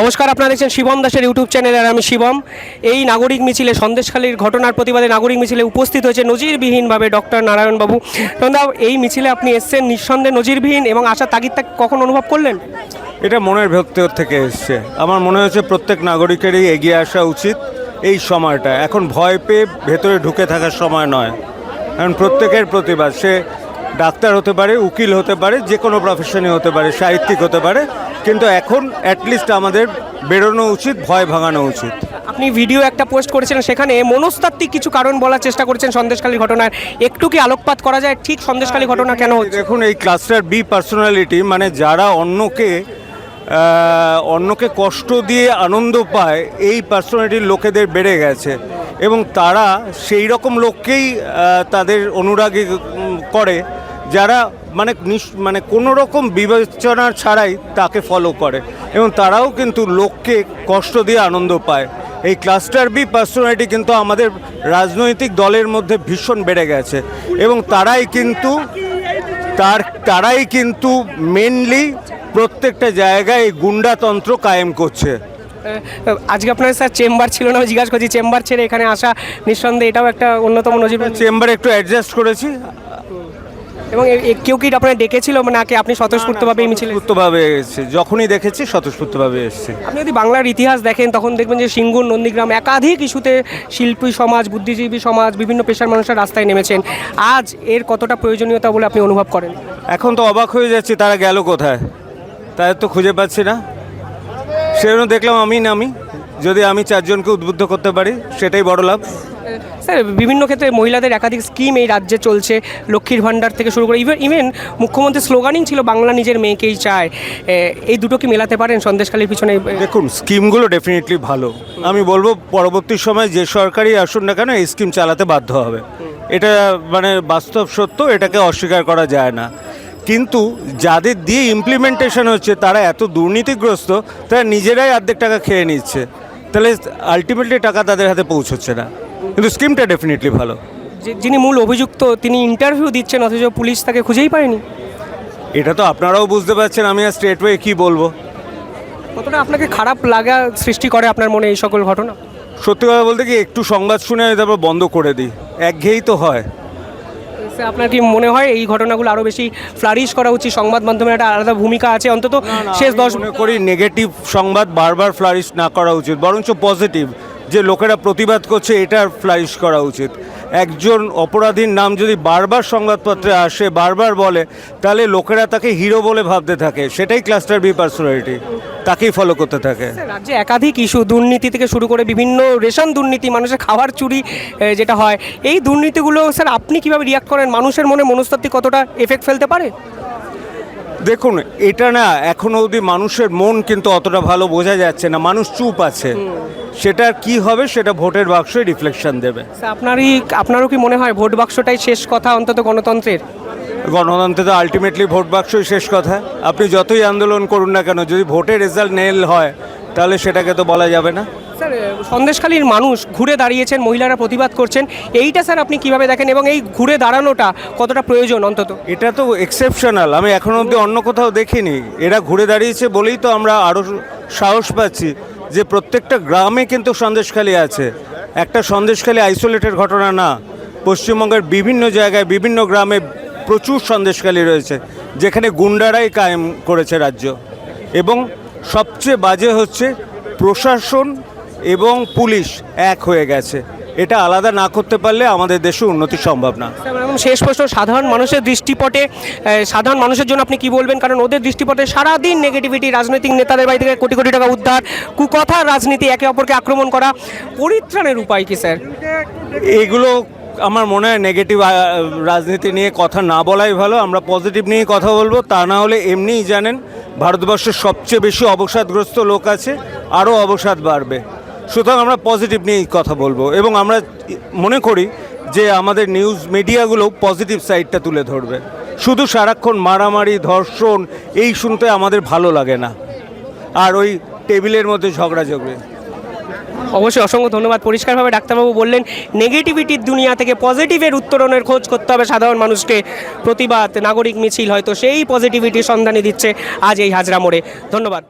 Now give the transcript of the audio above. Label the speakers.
Speaker 1: নমস্কার, আপনারা দেখছেন শিবম দাসের ইউটিউব চ্যানেল আর আমি শিবম। এই নাগরিক মিছিলে, সন্দেশখালীর ঘটনার প্রতিবাদে নাগরিক মিছিলে উপস্থিত হয়েছে নজিরবিহীনভাবে ডক্টর নারায়ণবাবু। তন্দা এই মিছিলে আপনি এসছেন নিঃসন্দেহে নজিরবিহীন এবং আশার তাগিদটা কখন অনুভব করলেন?
Speaker 2: এটা মনের ভেতর থেকে এসছে। আমার মনে হয়েছে প্রত্যেক নাগরিকেরই এগিয়ে আসা উচিত এই সময়টা। এখন ভয় পেয়ে ভেতরে ঢুকে থাকার সময় নয়। কারণ প্রত্যেকের প্রতিবাদ। সে ডাক্তার হতে পারে উকিল হতে পারে যে কোনো প্রফেশনে হতে পারে সাহিত্যিক হতে পারে। কিন্তু এখন অ্যাটলিস্ট আমাদের বেরোনো উচিত ভয় ভাঙানো উচিত।
Speaker 1: আপনি ভিডিও একটা পোস্ট করেছেন সেখানে মনস্তাত্ত্বিক কিছু কারণ বলার চেষ্টা করেছেন সন্দেশখালীর ঘটনার। একটু কি আলোকপাত করা যায়? ঠিক সন্দেশখালী ঘটনা কেন হচ্ছে?
Speaker 2: দেখুন এই ক্লাস্টার বি পার্সোনালিটি মানে যারা অন্যকে অন্যকে কষ্ট দিয়ে আনন্দ পায় এই পার্সোনালিটির লোকেদের বেড়ে গেছে। এবং তারা সেই রকম লোককেই তাদের অনুরাগী করে। যারা মানে মানে কোনো রকম বিবেচনা ছাড়াই তাকে ফলো করে। এবং তারাও কিন্তু লোককে কষ্ট দিয়ে আনন্দ পায়। এই ক্লাস্টার বি পার্সোনালিটি কিন্তু আমাদের রাজনৈতিক দলের মধ্যে ভীষণ বেড়ে গেছে। এবং তারাই কিন্তু তার তারাই কিন্তু মেনলি প্রত্যেকটা জায়গায় এই গুন্ডাতন্ত্র কায়েম করছে।
Speaker 1: আজকে আপনার স্যার চেম্বার ছিল না জিজ্ঞাসা করছি চেম্বার ছেড়ে এখানে আসা নিঃসন্দেহে এটাও একটা অন্যতম নজির।
Speaker 2: চেম্বারে একটু অ্যাডজাস্ট করেছি।
Speaker 1: এবং কেউ কি আপনার ডেকেছিল? নাকি আপনি স্বতঃস্ফূর্তভাবে এই মিছিলে
Speaker 2: স্বতঃস্ফূর্তভাবে এসেছি। যখনই দেখেছি স্বতঃস্ফূর্তভাবে এসেছে।
Speaker 1: আপনি যদি বাংলার ইতিহাস দেখেন তখন দেখবেন যে সিঙ্গুর নন্দীগ্রাম একাধিক ইস্যুতে শিল্পী সমাজ বুদ্ধিজীবী সমাজ বিভিন্ন পেশার মানুষের রাস্তায় নেমেছেন। আজ এর কতটা প্রয়োজনীয়তা বলে আপনি অনুভব করেন?
Speaker 2: এখন তো অবাক হয়ে যাচ্ছি তারা গেল কোথায়? তাদের তো খুঁজে পাচ্ছি না। সেজন্য দেখলাম আমি। নামি যদি আমি চারজনকে উদ্বুদ্ধ করতে পারি সেটাই বড় লাভ।
Speaker 1: স্যার, বিভিন্ন ক্ষেত্রে মহিলাদের একাধিক স্কিম এই রাজ্যে চলছে, লক্ষ্মীর ভাণ্ডার থেকে শুরু করে ইভেন ইভেন মুখ্যমন্ত্রী স্লোগানিং ছিল, বাংলা নিজের মেয়েকেই চায়। এই দুটো কি মেলাতে পারেন সন্দেশখালীর পিছনে?
Speaker 2: দেখুন স্কিমগুলো ডেফিনেটলি ভালো। আমি বলব, পরবর্তী সময় যে সরকারই আসুন না কেন, এই স্কিম চালাতে বাধ্য হবে। এটা মানে বাস্তব সত্য, এটাকে অস্বীকার করা যায় না। কিন্তু, যাদের দিয়ে ইমপ্লিমেন্টেশন হচ্ছে, তারা এত দুর্নীতিগ্রস্ত, তারা নিজেরাই অর্ধেক টাকা খেয়ে নিচ্ছে। তাহলে আলটিমেটলি টাকা তাদের হাতে পৌঁছচ্ছে না। কিন্তু স্কিমটা ডেফিনেটলি ভালো।
Speaker 1: যিনি মূল অভিযুক্ত তিনি ইন্টারভিউ দিচ্ছেন অথচ পুলিশ তাকে খুঁজেই পায়নি।
Speaker 2: এটা তো আপনারাও বুঝতে পারছেন আমি আর স্ট্রেট ওয়ে কী বলব।
Speaker 1: কতটা আপনাকে খারাপ লাগা সৃষ্টি করে আপনার মনে এই সকল ঘটনা?
Speaker 2: সত্যি কথা বলতে কি একটু সংবাদ শুনে আমি তারপর বন্ধ করে দিই। একঘেয়েই তো হয়।
Speaker 1: আপনার কি মনে হয় এই ঘটনাগুলো আরও বেশি ফ্লারিশ করা উচিত? সংবাদ মাধ্যমের একটা আলাদা ভূমিকা আছে অন্তত শেষ দশ
Speaker 2: মনে করি নেগেটিভ সংবাদ বারবার ফ্লারিশ না করা উচিত বরঞ্চ পজিটিভ যে লোকেরা প্রতিবাদ করছে এটার ফ্লাইশ করা উচিত। একজন অপরাধীর নাম যদি বারবার সংবাদপত্রে আসে, বারবার বলে, তাহলে লোকেরা তাকে হিরো বলে ভাবতে থাকে। সেটাই ক্লাস্টার বি পার্সোনালিটি তাকেই ফলো করতে থাকে।
Speaker 1: রাজ্যে একাধিক ইস্যু দুর্নীতি থেকে শুরু করে বিভিন্ন রেশন দুর্নীতি, মানুষের খাবার চুরি যেটা হয়। এই দুর্নীতিগুলো, স্যার, আপনি কীভাবে রিয়াক্ট করেন? মানুষের মনে মনস্তাত্ত্বিক কতটা এফেক্ট ফেলতে পারে?
Speaker 2: দেখুন এটা না এখনও অবধি মানুষের মন কিন্তু অতটা ভালো বোঝা যাচ্ছে না মানুষ চুপ আছে। সেটা কি হবে সেটা ভোটের বাক্সে রিফ্লেকশন দেবে।
Speaker 1: আপনারই আপনারও কি মনে হয় ভোট বাক্সটাই শেষ কথা অন্তত গণতন্ত্রের?
Speaker 2: গণতন্ত্রে তো আলটিমেটলি ভোট বাক্সই শেষ কথা। আপনি যতই আন্দোলন করুন না কেন যদি ভোটের রেজাল্ট নেল হয় তাহলে সেটাকে তো বলা যাবে না।
Speaker 1: স্যার, সন্দেশখালীর মানুষ ঘুরে দাঁড়িয়েছেন, মহিলারা প্রতিবাদ করছেন। এইটা স্যার আপনি কীভাবে দেখেন এবং এই ঘুরে দাঁড়ানোটা কতটা প্রয়োজন অন্তত?
Speaker 2: এটা তো এক্সেপশনাল আমি এখনও অবধি অন্য কোথাও দেখিনি। এরা ঘুরে দাঁড়িয়েছে বলেই তো আমরা আরও সাহস পাচ্ছি যে প্রত্যেকটা গ্রামে কিন্তু সন্দেশখালী আছে। একটা সন্দেশখালী আইসোলেটেড ঘটনা না। পশ্চিমবঙ্গের বিভিন্ন জায়গায়, বিভিন্ন গ্রামে প্রচুর সন্দেশখালী রয়েছে, যেখানে গুন্ডারাই কায়েম করেছে রাজ্য। এবং সবচেয়ে বাজে হচ্ছে প্রশাসন এবং পুলিশ এক হয়ে গেছে। এটা আলাদা না করতে পারলে আমাদের দেশে উন্নতি সম্ভব না।
Speaker 1: এবং শেষ প্রশ্ন সাধারণ মানুষের দৃষ্টিপটে সাধারণ মানুষের জন্য আপনি কি বলবেন? কারণ ওদের দৃষ্টিপটে সারাদিন নেগেটিভিটি রাজনৈতিক নেতাদের বাড়ি থেকে কোটি কোটি টাকা উদ্ধার কুকথা রাজনীতি একে অপরকে আক্রমণ করা পরিত্রাণের উপায় কি স্যার?
Speaker 2: এইগুলো আমার মনে হয় নেগেটিভ রাজনীতি নিয়ে কথা না বলাই ভালো। আমরা পজিটিভ নিয়ে কথা বলব। তা না হলে এমনিই জানেন ভারতবর্ষের সবচেয়ে বেশি অবসাদগ্রস্ত লোক আছে আরও অবসাদ বাড়বে। সুতরাং আমরা পজিটিভ নিয়েই কথা বলব এবং আমরা মনে করি যে আমাদের নিউজ মিডিয়াগুলো পজিটিভ সাইডটা তুলে ধরবে। শুধু সারাক্ষণ মারামারি, ধর্ষণ, এই শুনতে আমাদের ভালো লাগে না। আর ওই টেবিলের মধ্যে ঝগড়াঝগড়ি
Speaker 1: অবশ্যই অসংখ্য ধন্যবাদ। পরিষ্কারভাবে ডাক্তারবাবু বললেন নেগেটিভিটির দুনিয়া থেকে পজিটিভের উত্তরণের খোঁজ করতে হবে। সাধারণ মানুষকে প্রতিবাদ, নাগরিক মিছিল হয়তো সেই পজিটিভিটির সন্ধানে দিচ্ছে আজ এই হাজরা মোড়ে। ধন্যবাদ।